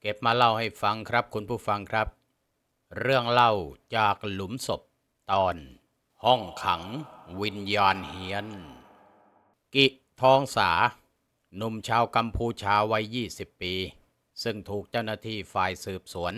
เก็บมาเล่าให้ฟังครับคุณผู้ฟังครับ เรื่องเล่าจากหลุมศพตอน ห้องขังวิญญาณเฮียน กิทองสาหนุ่มชาวกัมพูชาวัย 20 ปี ซึ่งถูกเจ้าหน้าที่ฝ่ายสืบสวน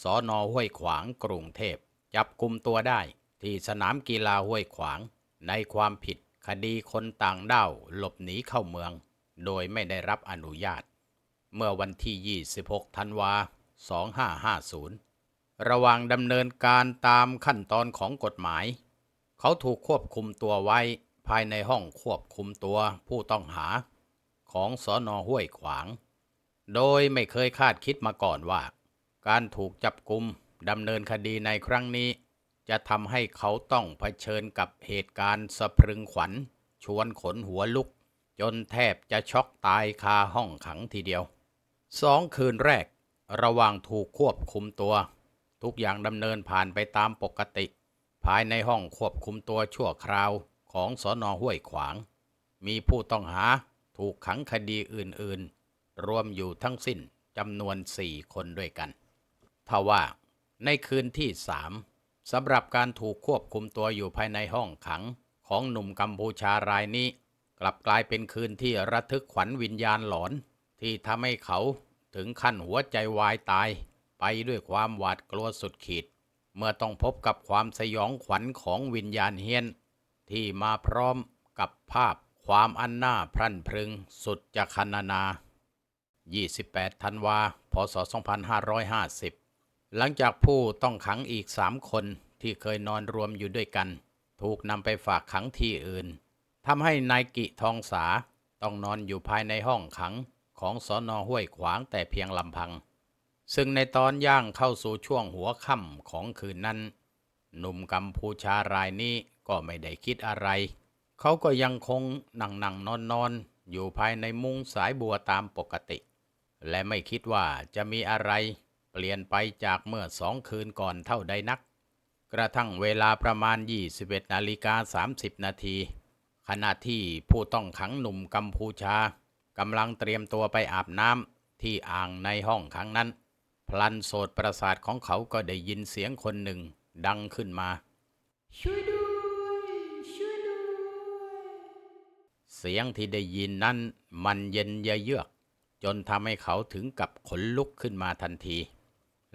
สอนอห้วยขวางกรุงเทพ จับกลุ่มตัวได้ที่สนามกีฬาห้วยขวาง ในความผิดคดีคนต่างด้าวหลบหนีเข้าเมือง โดยไม่ได้รับอนุญาต เมื่อวันที่ 26 ธันวา 2550 ระหว่างดำเนินการตามขั้นตอนของกฎหมาย เขาถูกควบคุมตัวไว้ภายในห้องควบคุมตัวผู้ต้องหา ของสอนอห้วยขวาง โดยไม่เคยคาดคิดมาก่อนว่า การถูกจับกุมดำเนินคดีในครั้งนี้ จะทำให้เขาต้องเผชิญกับเหตุการณ์สะพรึงขวัญ ชวนขนหัวลุก จนแทบจะช็อกตายคาห้องขังทีเดียว สองคืนแรก ระหว่างถูกควบคุมตัว ทุกอย่างดำเนินผ่านไปตามปกติ ภายในห้องควบคุมตัวชั่วคราวของสอนอห้วยขวาง มีผู้ต้องหาถูกขังคดีอื่นๆ รวมอยู่ทั้งสิ้นจำนวนสี่คนด้วยกันทว่าในคืนที่สามสำหรับการถูกควบคุมตัวอยู่ภายในห้องขังของหนุ่มกัมพูชารายนี้ กลับกลายเป็นคืนที่ระทึกขวัญวิญญาณหลอน ที่ทำให้เขาถึงขั้นหัวใจวายตาย ไปด้วยความหวาดกลัวสุดขีด เมื่อต้องพบกับความสยองขวัญของวิญญาณเฮียน ที่มาพร้อมกับภาพความอันน่าพรั่นพรึงสุดจะคันนา 28 ธันวา พศ 2550 หลังจากผู้ต้องขังอีกสามคนที่เคยนอนรวมอยู่ด้วยกัน ถูกนำไปฝากขังที่อื่นทำให้นายกิทองสาต้องนอนอยู่ภายในห้องขัง ของสอนอห้วยขวางแต่เพียงลำพัง ซึ่งในตอนย่างเข้าสู่ช่วงหัวค่ำของคืนนั้น หนุ่มกัมพูชารายนี้ก็ไม่ได้คิดอะไร เขาก็ยังคงนั่งนั่งนอนนอนอยู่ภายในมุ้งสายบัวตามปกติ และไม่คิดว่าจะมีอะไรเปลี่ยนไปจากเมื่อสองคืนก่อนเท่าใดนัก กระทั่งเวลาประมาณ 21นาฬิกา30 นาทีขณะที่ผู้ต้องขังหนุ่มกัมพูชา กำลังเตรียมตัวไปอาบน้ำที่อ่างในห้องขังนั้น พลันโสดประสาทของเขาก็ได้ยินเสียงคนหนึ่งดังขึ้นมา ช่วยด้วยช่วยด้วยเสียงที่ได้ยินนั้นมันเย็นเยือก จนทำให้เขาถึงกับขนลุกขึ้นมาทันที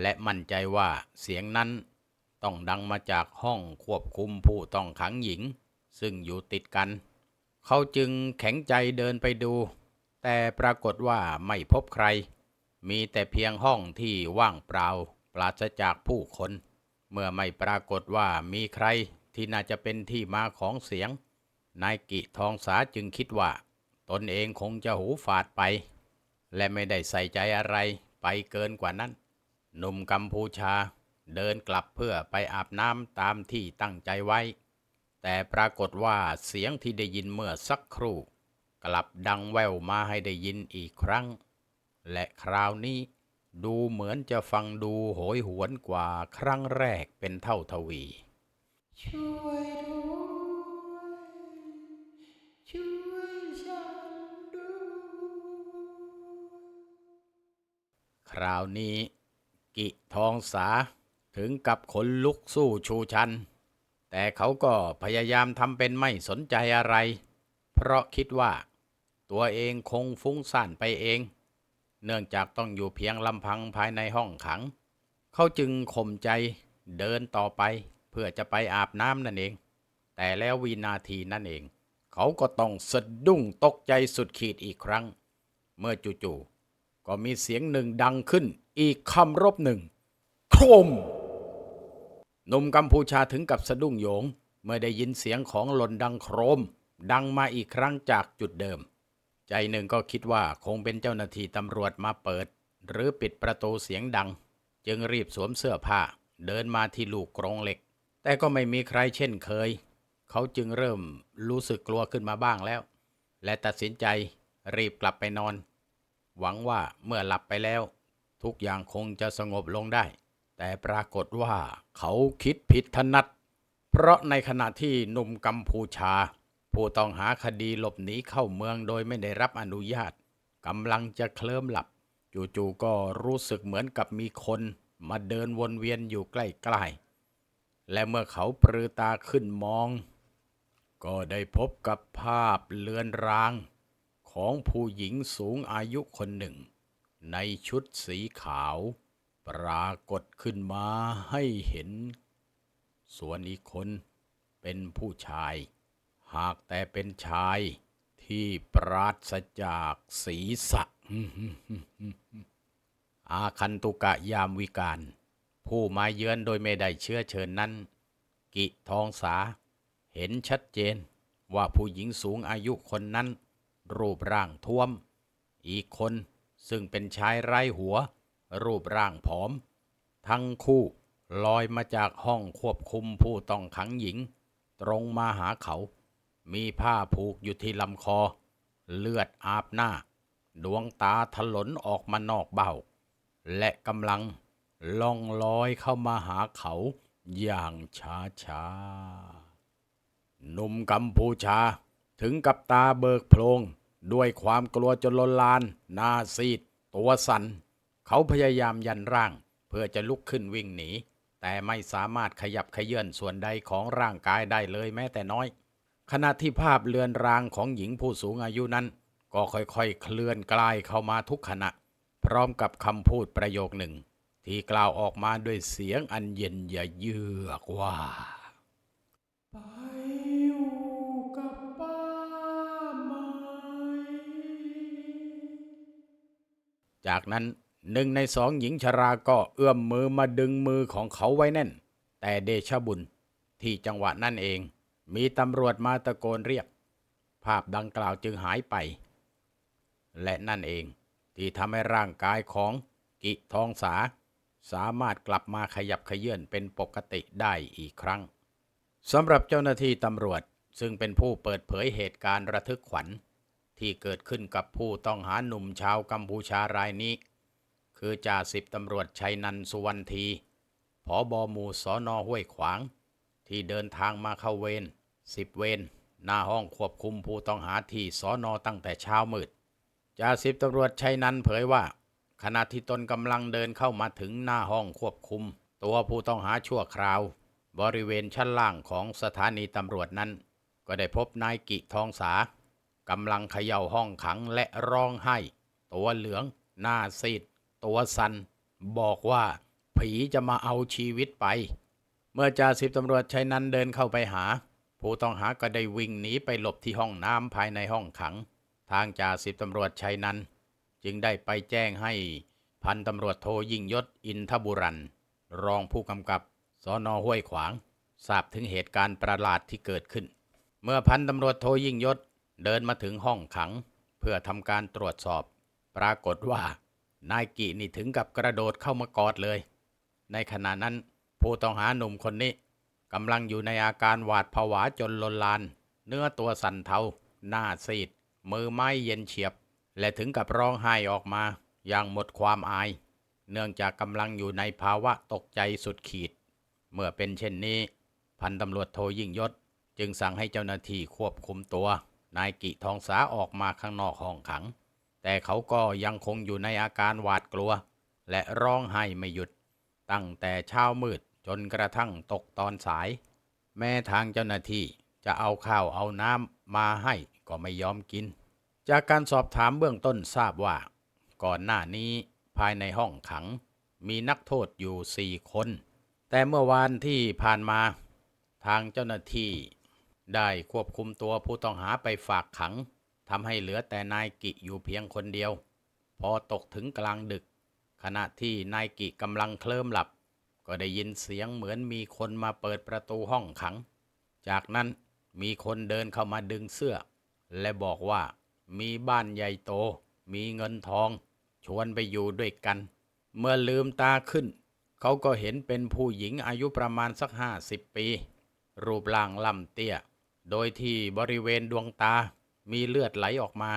และมั่นใจว่าเสียงนั้นต้องดังมาจากห้องควบคุมผู้ต้องขังหญิง ซึ่งอยู่ติดกัน เขาจึงแข็งใจเดินไปดู แต่ปรากฏว่าไม่พบใคร มีแต่เพียงห้องที่ว่างเปล่า ปราศจากผู้คน เมื่อไม่ปรากฏว่ามีใครที่น่าจะเป็นที่มาของเสียง นายกิทองสาจึงคิดว่า ตนเองคงจะหูฝาดไป และไม่ได้ใส่ใจอะไรไปเกินกว่านั้น หนุ่มกัมพูชาเดินกลับเพื่อไปอาบน้ำตามที่ตั้งใจไว้ แต่ปรากฏว่าเสียงที่ได้ยินเมื่อสักครู่ กลับดังแววมาให้ได้ยินอีกครั้ง และคราวนี้ดูเหมือนจะฟังดูโหยหวนกว่าครั้งแรกเป็นเท่าทวี ช่วยด้วยช่วยฉันด้วยคราวนี้ กิทองสาถึงกับขนลุกสู้ชูชัน แต่เขาก็พยายามทำเป็นไม่สนใจอะไร เพราะคิดว่า ตัวเองคงฟุ้งซ่านไปเอง เนื่องจากต้องอยู่เพียงลำพังภายในห้องขัง เขาจึงข่มใจเดินต่อไปเพื่อจะไปอาบน้ำนั่นเอง แต่แล้ววินาทีนั่นเอง เขาก็ต้องสะดุ้งตกใจสุดขีดอีกครั้ง เมื่อจู่ๆก็มีเสียงหนึ่งดังขึ้น อีกคำรบหนึ่งโครมหนุ่มกัมพูชาถึงกับสะดุ้งโหยง เมื่อได้ยินเสียงของหล่นดังโครม ดังมาอีกครั้งจากจุดเดิม ใจหนึ่งก็คิดว่าคงเป็นเจ้าหน้าที่ตำรวจมาเปิด หรือปิดประตูเสียงดัง จึงรีบสวมเสื้อผ้า เดินมาที่ลูกกรงเหล็ก แต่ก็ไม่มีใครเช่นเคย เขาจึงเริ่มรู้สึกกลัวขึ้นมาบ้างแล้ว และตัดสินใจรีบกลับไปนอน หวังว่าเมื่อหลับไปแล้ว ทุกอย่างคงจะสงบลงได้ แต่ปรากฏว่าเขาคิดผิดถนัด เพราะในขณะที่หนุ่มกัมพูชา ผู้ต้องหาคดีหลบหนีเข้าเมืองโดยไม่ได้รับอนุญาตกำลังจะเคลิ้มหลับ จู่ๆก็รู้สึกเหมือนกับมีคนมาเดินวนเวียนอยู่ใกล้ๆ และเมื่อเขาปรือตาขึ้นมอง ก็ได้พบกับภาพเลือนราง ของผู้หญิงสูงอายุคนหนึ่ง ในชุดสีขาว ปรากฏขึ้นมาให้เห็น ส่วนอีกคนเป็นผู้ชาย หากแต่เป็นชายที่ปราศจากศีรษะ อาคันตุกะยามวิการ ผู้มาเยือนโดยไม่ได้เชื้อเชิญนั้น กิทองสา เห็นชัดเจนว่าผู้หญิงสูงอายุคนนั้น รูปร่างท้วม อีกคนซึ่งเป็นชายไร้หัว รูปร่างผอม ทั้งคู่ลอยมาจากห้องควบคุมผู้ต้องขังหญิง ตรงมาหาเขา มีผ้าผูกอยู่ที่ลำคอ เลือดอาบหน้า ดวงตาถลนออกมานอกเบ้า และกำลังล่องลอยเข้ามาหาเขาอย่างช้าช้าหนุ่มกัมพูชาถึงกับตาเบิกโพลงด้วยความกลัวจนลนลานหน้าซีด ตัวสัน่นเขาพยายามยันร่าง เพื่อจะลุกขึ้นวิ่งหนี แต่ไม่สามารถขยับเขยื่อนส่วนใดของร่างกายได้เลยแม้แต่น้อย ขณะที่ภาพเลือนรางของหญิงผู้สูงอายุนั้น ก็ค่อยๆ เคลื่อนกลายเข้ามาทุกขณะ พร้อมกับคำพูดประโยคหนึ่ง ที่กล่าวออกมาด้วยเสียงอันเย็นอย่าเยือกว่าไปอยู่กับป้าไหมจากนั้นหนึ่งในสองหญิงชราก็เอื้อมมือมาดึงมือของเขาไว้แน่น แต่เดชบุญที่จังหวะนั่นเอง มีตำรวจมาตะโกนเรียก ภาพดังกล่าวจึงหายไป และนั่นเองที่ทำให้ร่างกายของกิทองสา สามารถกลับมาขยับเขยื่อนเป็นปกติได้อีกครั้งสำหรับเจ้าหน้าที่ตำรวจซึ่งเป็นผู้เปิดเผยเหตุการณ์ระทึกขวัญ ที่เกิดขึ้นกับผู้ต้องหาหนุ่มชาวกัมพูชารายนี้ คือจ่าสิบตำรวจชัยนันสุวรรณทีผอบอมูสอนอห้วยขวาง ที่เดินทางมาเข้าเวรสิบเวรหน้าห้องควบคุมผู้ต้องหาที่สอนอตั้งแต่เช้ามืดจ่าสิบตำรวจชัยนันเผยว่า ขณะที่ตนกำลังเดินเข้ามาถึงหน้าห้องควบคุม ตัวผู้ต้องหาชั่วคราว บริเวณชั้นล่างของสถานีตำรวจนั้น ก็ได้พบนายกิทองสากำลังเขย่าห้องขังและร้องไห้ ตัวเหลือง หน้าซีด ตัวสัน บอกว่า ผีจะมาเอาชีวิตไป เมื่อจ่าสิบตำรวจชัยนันเดินเข้าไปหา ผู้ต้องหาก็ได้วิ่งหนีไปหลบที่ห้องน้ำภายในห้องขัง ทางจ่าสิบตำรวจชัยนันจึงได้ไปแจ้งให้พันตำรวจโทยิ่งยศอินทบุรันรองผู้กำกับสอนอห้วยขวาง ทราบถึงเหตุการณ์ประหลาดที่เกิดขึ้น เมื่อพันตำรวจโทยิ่งยศเดินมาถึงห้องขัง เพื่อทำการตรวจสอบ ปรากฏว่านายกินี่ถึงกับกระโดดเข้ามากอดเลย ในขณะนั้น ผู้ต้องหาหนุ่มคนนี้กำลังอยู่ในอาการหวาดผวาจนลนลาน เนื้อตัวสั่นเทา หน้าซีด มือไม้เย็นเฉียบ และถึงกับร้องไห้ออกมา อย่างหมดความอาย เนื่องจากกำลังอยู่ในภาวะตกใจสุดขีด เมื่อเป็นเช่นนี้ พันตำรวจโทยิ่งยศ จึงสั่งให้เจ้าหน้าที่ควบคุมตัวนายกิทองสาออกมาข้างนอกห้องขัง แต่เขาก็ยังคงอยู่ในอาการหวาดกลัว และร้องไห้ไม่หยุด ตั้งแต่เช้ามืด จนกระทั่งตกตอนสาย แม้ทางเจ้าหน้าที่จะเอาข้าวเอาน้ำมาให้ก็ไม่ยอมกิน จากการสอบถามเบื้องต้นทราบว่า ก่อนหน้านี้ภายในห้องขัง มีนักโทษอยู่สี่คน แต่เมื่อวานที่ผ่านมา ทางเจ้าหน้าที่ ได้ควบคุมตัวผู้ต้องหาไปฝากขังทำให้เหลือแต่นายกิอยู่เพียงคนเดียว พอตกถึงกลางดึก ขณะที่นายกิกำลังเคลิ้มหลับ ก็ได้ยินเสียงเหมือนมีคนมาเปิดประตูห้องขัง จากนั้นมีคนเดินเข้ามาดึงเสื้อ และบอกว่ามีบ้านใหญ่โต มีเงินทอง ชวนไปอยู่ด้วยกัน เมื่อลืมตาขึ้น เขาก็เห็นเป็นผู้หญิงอายุประมาณสักห้าสิบปี รูปร่างล่ำเตี้ย โดยที่บริเวณดวงตามีเลือดไหลออกมา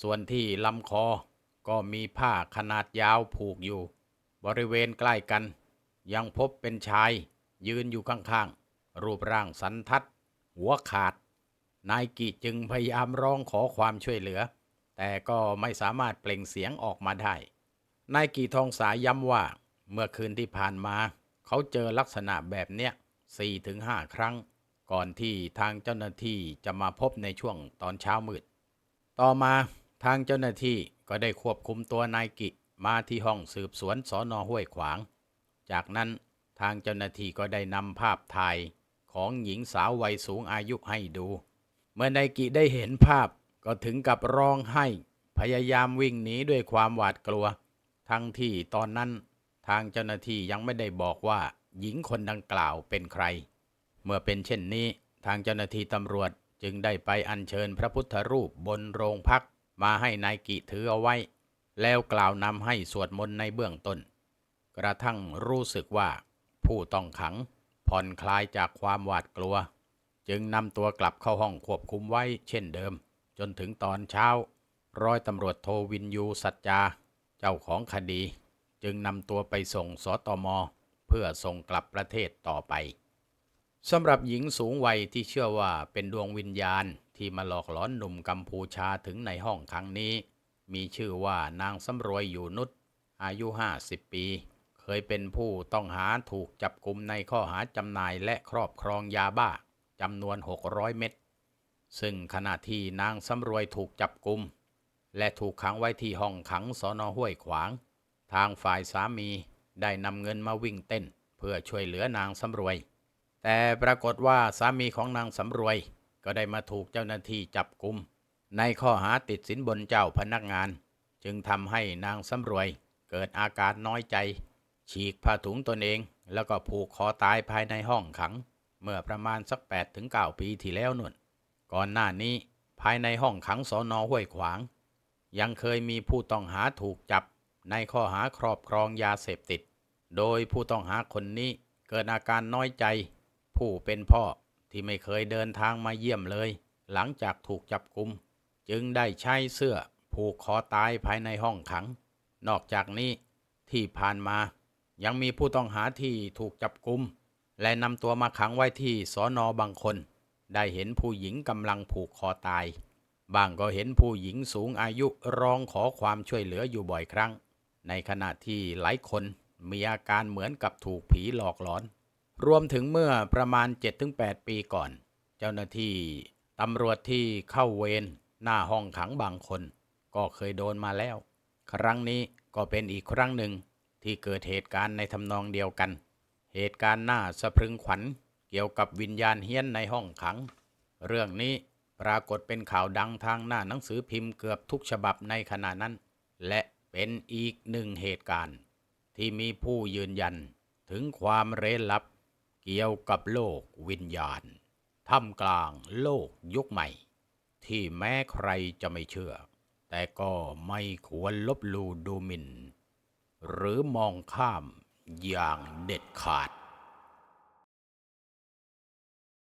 ส่วนที่ลำคอก็มีผ้าขนาดยาวผูกอยู่ บริเวณใกล้กัน ยังพบเป็นชาย ยืนอยู่ข้างๆ รูปร่างสันทัด หัวขาด นายกิจึงพยายามร้องขอความช่วยเหลือ แต่ก็ไม่สามารถเปล่งเสียงออกมาได้ นายกีทองสายย้ำว่า เมื่อคืนที่ผ่านมา เขาเจอลักษณะแบบเนี้ยสี่ถึงห้าครั้ง ก่อนที่ทางเจ้าหน้าที่จะมาพบในช่วงตอนเช้ามืด ต่อมาทางเจ้าหน้าที่ก็ได้ควบคุมตัวนายกิมาที่ห้องสืบสวนสอนอห้วยขวาง จากนั้นทางเจ้าหน้าที่ก็ได้นำภาพถ่ายของหญิงสาววัยสูงอายุให้ดู เมื่อนายกิได้เห็นภาพก็ถึงกับร้องไห้ พยายามวิ่งหนีด้วยความหวาดกลัว ทั้งที่ตอนนั้นทางเจ้าหน้าที่ยังไม่ได้บอกว่าหญิงคนดังกล่าวเป็นใคร เมื่อเป็นเช่นนี้ ทางเจ้าหน้าที่ตำรวจจึงได้ไปอัญเชิญพระพุทธรูปบนโรงพักมาให้นายกิถือเอาไว้ แล้วกล่าวนำให้สวดมนต์ในเบื้องต้น กระทั่งรู้สึกว่า ผู้ต้องขังผ่อนคลายจากความหวาดกลัว จึงนำตัวกลับเข้าห้องควบคุมไว้เช่นเดิม จนถึงตอนเช้า ร้อยตำรวจโทวินยูสัจจา เจ้าของคดี จึงนำตัวไปส่งสตม เพื่อส่งกลับประเทศต่อไปสำหรับหญิงสูงวัยที่เชื่อว่าเป็นดวงวิญญาณที่มาหลอกหลอนหนุ่มกัมพูชาถึงในห้องครั้งนี้ มีชื่อว่านางสำรวยอยู่นุชอายุ 50 ปี เคยเป็นผู้ต้องหาถูกจับกลุมในข้อหาจำหน่ายและครอบครองยาบ้าจำนวน 600 เม็ด ซึ่งขณะที่นางสำรวยถูกจับกลุม และถูกขังไว้ที่ห้องขังสอนอห้วยขวาง ทางฝ่ายสามีได้นำเงินมาวิ่งเต้น เพื่อช่วยเหลือนางสำรวย แต่ปรากฏว่าสามีของนางสำรวยก็ได้มาถูกเจ้าหน้าที่จับกุม ในข้อหาติดสินบนเจ้าพนักงาน จึงทำให้นางสำรวยเกิดอาการน้อยใจ ฉีกผ้าถุงตนเองแล้วก็ผูกคอตายภายในห้องขัง เมื่อประมาณสัก8ถึง9ปีที่แล้วนุ่น ก่อนหน้านี้ภายในห้องขังสอนอห้วยขวาง ยังเคยมีผู้ต้องหาถูกจับในข้อหาครอบครองยาเสพติด โดยผู้ต้องหาคนนี้เกิดอาการน้อยใจ ผู้เป็นพ่อที่ไม่เคยเดินทางมาเยี่ยมเลย หลังจากถูกจับกุม จึงได้ใช้เสื้อผูกคอตายภายในห้องขัง นอกจากนี้ที่ผ่านมา ยังมีผู้ต้องหาที่ถูกจับกุม และนำตัวมาขังไว้ที่สอนอบางคน ได้เห็นผู้หญิงกำลังผูกคอตาย บางก็เห็นผู้หญิงสูงอายุร้องขอความช่วยเหลืออยู่บ่อยครั้ง ในขณะที่หลายคนมีอาการเหมือนกับถูกผีหลอกหลอน รวมถึงเมื่อประมาณ 7-8 ปีก่อน เจ้าหน้าที่ตำรวจที่เข้าเวรหน้าห้องขังบางคน ก็เคยโดนมาแล้ว ครั้งนี้ก็เป็นอีกครั้งหนึ่ง ที่เกิดเหตุการณ์ในทำนองเดียวกัน เหตุการณ์น่าสะพรึงขวัญเกี่ยวกับวิญญาณเฮี้ยนในห้องขัง เรื่องนี้ปรากฏเป็นข่าวดังทางหน้าหนังสือพิมพ์เกือบทุกฉบับในขณะนั้น และเป็นอีกหนึ่งเหตุการณ์ ที่มีผู้ยืนยันถึงความเร้นลับ เกี่ยวกับโลกวิญญาณท่ามกลางโลกยุคใหม่ ที่แม้ใครจะไม่เชื่อ แต่ก็ไม่ควรลบหลู่ดูหมิ่น หรือมองข้ามอย่างเด็ดขาด